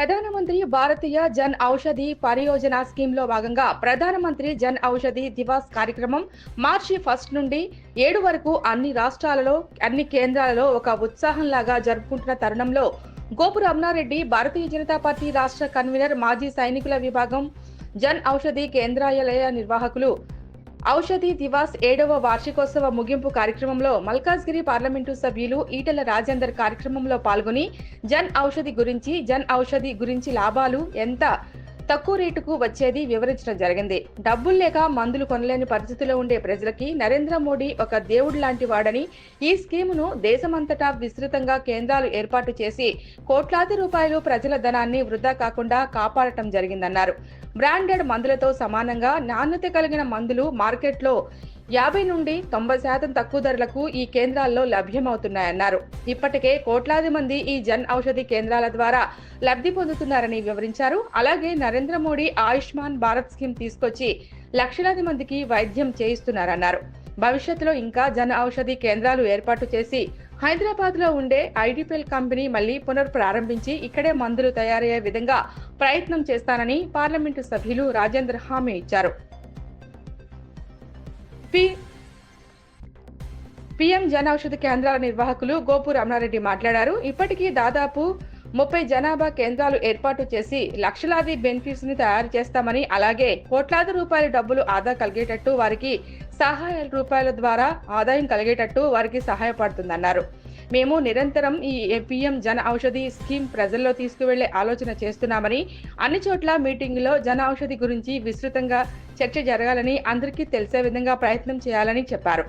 ప్రధానమంత్రి భారతీయ జన్ ఔషధి పరియోజన స్కీమ్లో భాగంగా ప్రధానమంత్రి జన్ ఔషధి దివాస్ కార్యక్రమం మార్చి ఫస్ట్ నుండి ఏడు వరకు అన్ని రాష్ట్రాలలో అన్ని కేంద్రాలలో ఒక ఉత్సాహంలాగా జరుపుకుంటున్న తరుణంలో గోపు రమణారెడ్డి భారతీయ జనతా పార్టీ రాష్ట్ర కన్వీనర్ మాజీ సైనికుల విభాగం జన్ ఔషధి కేంద్రాలయ నిర్వాహకులు ఔషధి దివాస్ ఏడవ వార్షికోత్సవ ముగింపు కార్యక్రమంలో మల్కాజ్గిరి పార్లమెంటు సభ్యులు ఈటల రాజేందర్ కార్యక్రమంలో పాల్గొని జన్ ఔషధి గురించి జన్ ఔషధి గురించి లాభాలు ఎంత తక్కువ రేటుకు వచ్చేది వివరించడం జరిగింది. డబ్బులు లేక మందులు కొనలేని పరిస్థితిలో ఉండే ప్రజలకి నరేంద్ర మోడీ ఒక దేవుడు లాంటి వాడని ఈ స్కీమును దేశమంతటా విస్తృతంగా కేంద్రాలు ఏర్పాటు చేసి కోట్లాది రూపాయలు ప్రజల ధనాన్ని వృధా కాకుండా కాపాడటం జరిగిందన్నారు. బ్రాండెడ్ మందులతో సమానంగా నాణ్యత కలిగిన మందులు మార్కెట్లో యాభై నుండి తొంభై శాతం తక్కువ ధరలకు ఈ కేంద్రాల్లో లభ్యమవుతున్నాయన్నారు. ఇప్పటికే కోట్లాది మంది ఈ జన్ ఔషధి కేంద్రాల ద్వారా లబ్ధి పొందుతున్నారని వివరించారు. అలాగే నరేంద్ర మోడీ ఆయుష్మాన్ భారత్ స్కీమ్ తీసుకొచ్చి లక్షలాది మందికి వైద్యం చేయిస్తున్నారన్నారు. భవిష్యత్తులో ఇంకా జన ఔషధి కేంద్రాలు ఏర్పాటు చేసి హైదరాబాద్లో ఉండే ఐడిపిఎల్ కంపెనీ మళ్ళీ పునర్ప్రారంభించి ఇక్కడే మందులు తయారయ్యే విధంగా ప్రయత్నం చేస్తానని పార్లమెంటు సభ్యులు రాజేంద్ర హామీ ఇచ్చారు. పి పిఎం జన ఔషధ కేంద్రాల నిర్వాహకులు గోపు రమణారెడ్డి మాట్లాడారు. ఇప్పటికీ దాదాపు ముప్పై జనాభా కేంద్రాలు ఏర్పాటు చేసి లక్షలాది బెనిఫిట్స్ని తయారు చేస్తామని అలాగే కోట్లాది రూపాయల డబ్బులు ఆదా కలిగేటట్టు వారికి సహాయ రూపాయల ద్వారా ఆదాయం కలిగేటట్టు వారికి సహాయపడుతుందన్నారు. మేము నిరంతరం ఈ పిఎం జన ఔషధి స్కీమ్ ప్రజల్లో తీసుకువెళ్ళే ఆలోచన చేస్తున్నామని అన్ని చోట్ల మీటింగులో జన ఔషధి గురించి విస్తృతంగా చర్చ జరగాలని అందరికీ తెలిసే విధంగా ప్రయత్నం చేయాలని చెప్పారు.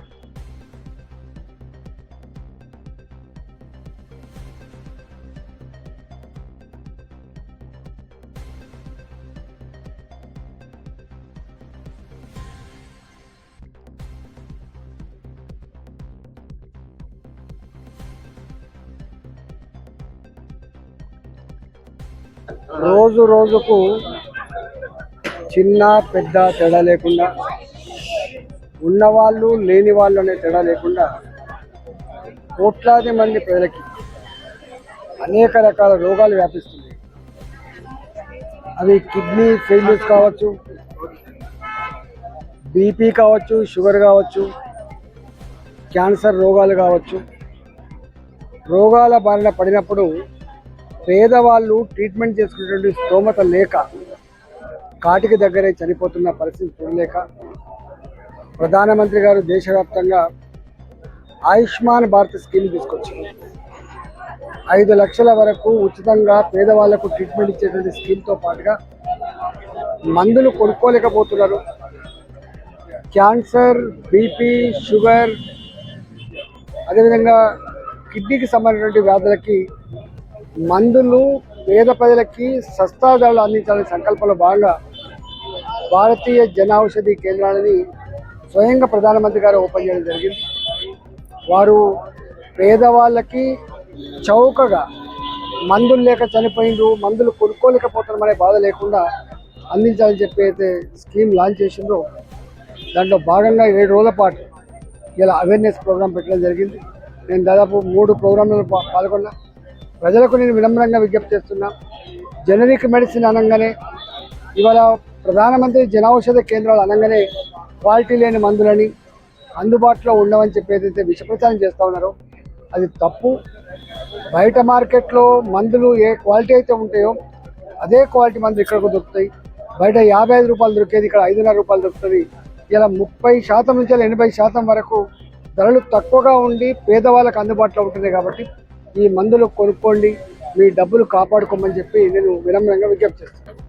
రోజు రోజుకు చిన్న పెద్ద తేడా లేకుండా ఉన్నవాళ్ళు లేని వాళ్ళు అనే తేడా లేకుండా కోట్లాది మంది ప్రజలకి అనేక రకాల రోగాలు వ్యాపిస్తున్నాయి. అవి కిడ్నీ ఫెయిల్యూర్స్ కావచ్చు బీపీ కావచ్చు షుగర్ కావచ్చు క్యాన్సర్ రోగాలు కావచ్చు. రోగాల బారిన పడినప్పుడు పేదవాళ్ళు ట్రీట్మెంట్ చేసుకునేటువంటి స్తోమత లేక కాటికి దగ్గరే చనిపోతున్న పరిస్థితి చూడలేక ప్రధానమంత్రి గారు దేశవ్యాప్తంగా ఆయుష్మాన్ భారత్ స్కీమ్ తీసుకొచ్చారు. ఐదు లక్షల వరకు ఉచితంగా పేదవాళ్ళకు ట్రీట్మెంట్ ఇచ్చేటువంటి స్కీమ్తో పాటుగా మందులు కొనుక్కోలేకపోతున్నారు. క్యాన్సర్ బీపీ షుగర్ అదేవిధంగా కిడ్నీకి సంబంధించినటువంటి వ్యాధులకి మందులు పేద ప్రజలకి సస్తా ధరలు అందించాలనే సంకల్పంలో భాగంగా భారతీయ జనౌషధి కేంద్రాలని స్వయంగా ప్రధానమంత్రి గారు ఓపెన్ చేయడం జరిగింది. వారు పేదవాళ్ళకి చౌకగా మందులు లేక చనిపోయిండు మందులు కొనుక్కోలేకపోతున్నామనే బాధ లేకుండా అందించాలని చెప్పి అయితే స్కీమ్ లాంచ్ చేసిందో దాంట్లో భాగంగా ఏడు రోజుల పాటు ఇలా అవేర్నెస్ ప్రోగ్రామ్ పెట్టడం జరిగింది. నేను దాదాపు మూడు ప్రోగ్రాంలను పా- పాల్గొన్నా. ప్రజలకు నేను వినమ్రంగా విజ్ఞప్తి చేస్తున్నా. జనరిక్ మెడిసిన్ అనగానే ఇవాళ ప్రధానమంత్రి జనౌషధ కేంద్రాలు అనగానే క్వాలిటీ లేని మందులని అందుబాటులో ఉండవని చెప్పి ఏదైతే విషప్రచారం చేస్తూ ఉన్నారో అది తప్పు. బయట మార్కెట్లో మందులు ఏ క్వాలిటీ అయితే ఉంటాయో అదే క్వాలిటీ మందులు ఇక్కడ దొరుకుతాయి. బయట యాభై ఐదు రూపాయలు దొరికేది ఇక్కడ ఐదున్నర రూపాయలు దొరుకుతుంది. ఇలా ముప్పై శాతం నుంచి ఎనభై శాతం వరకు ధరలు తక్కువగా ఉండి పేదవాళ్ళకు అందుబాటులో ఉంటుంది కాబట్టి ఈ మందులు కొనుక్కోండి మీ డబ్బులు కాపాడుకోమని చెప్పి నేను వినమ్రంగా విజ్ఞప్తి చేస్తాను